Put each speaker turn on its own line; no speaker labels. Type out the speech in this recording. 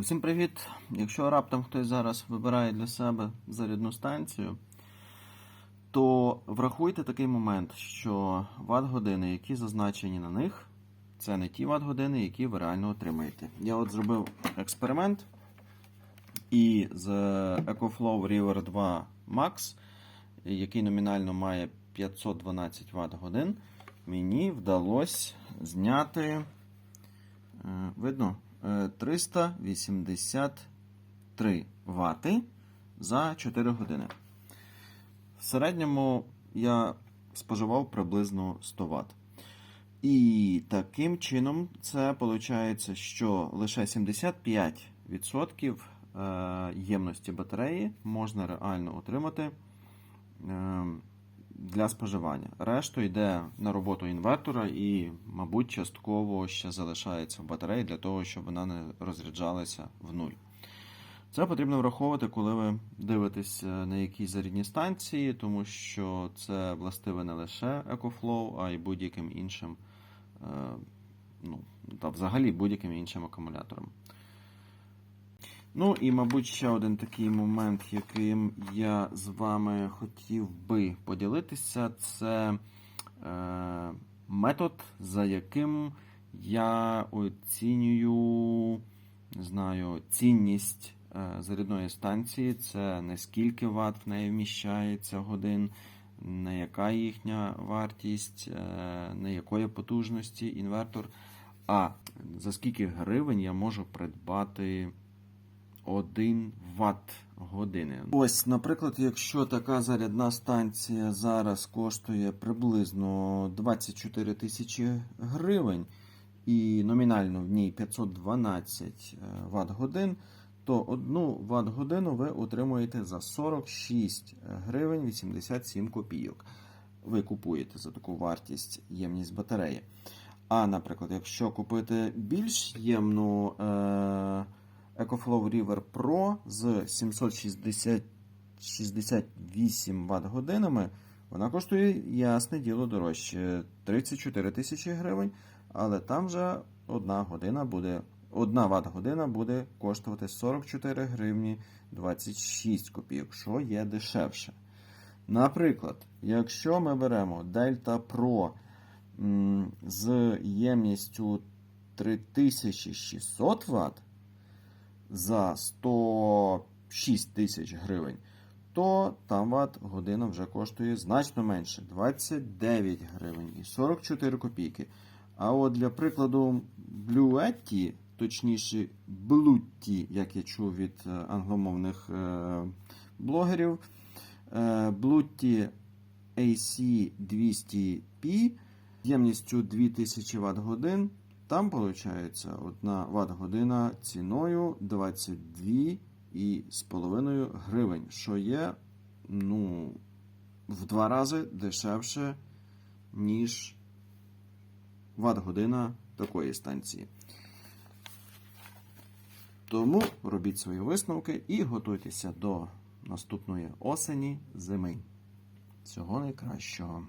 Усім привіт! Якщо раптом хтось зараз вибирає для себе зарядну станцію, то врахуйте такий момент, що ват-години, які зазначені на них, це не ті ват-години, які ви реально отримаєте. Я от зробив експеримент, і з EcoFlow River 2 Max, який номінально має 512 Вт-годин, мені вдалося зняти. е, Видно? Е, 383 вати за 4 години. В середньому я споживав приблизно 100 Вт. І таким чином це виходить, що лише 75% е, ємності батареї можна реально отримати е, для споживання. Решту йде на роботу інвертора і, мабуть, частково ще залишається в батареї для того, щоб вона не розряджалася в нуль. Це потрібно враховувати, коли ви дивитесь на якісь зарядні станції, тому що це властиве не лише EcoFlow, а й будь-яким іншим, е, ну, та взагалі будь-яким іншим акумулятором. Ну і, мабуть, ще один такий момент, яким я з вами хотів би поділитися, це е, метод, за яким я оцінюю не знаю, цінність е, зарядної станції. Це не скільки ватт в неї вміщається годин, не яка їхня вартість, е, не якої потужності інвертор, а за скільки гривень я можу придбати 1 Вт години. Ось, наприклад, якщо така зарядна станція зараз коштує приблизно 24 тисячі гривень, і номінально в ній 512 Вт годин, то 1 Вт годину ви отримуєте за 46 гривень 87 копійок. Ви купуєте за таку вартість ємність батареї. А, наприклад, якщо купити більш ємну е, EcoFlow River Pro з 768 Вт годинами, вона коштує, ясне діло, дорожче 34 тисячі гривень, але там вже одна година буде, одна Вт година буде коштувати 44 гривні 26 копійок, що є дешевше. Наприклад, якщо ми беремо Delta Pro з ємністю 3600 Вт за 106 тисяч гривень, то там година вже коштує значно менше 29 гривень і 44 копійки. А от для прикладу Bluetti, точніше Bluetti, як я чув від е, англомовних е, блогерів, е, Bluetti AC200P ємністю 2000 Вт годин. Там виходить 1 Вт година ціною 22,5 гривень, що є ну, в два рази дешевше, ніж Вт година такої станції. Тому робіть свої висновки і готуйтеся до наступної осені зими. Всього найкращого.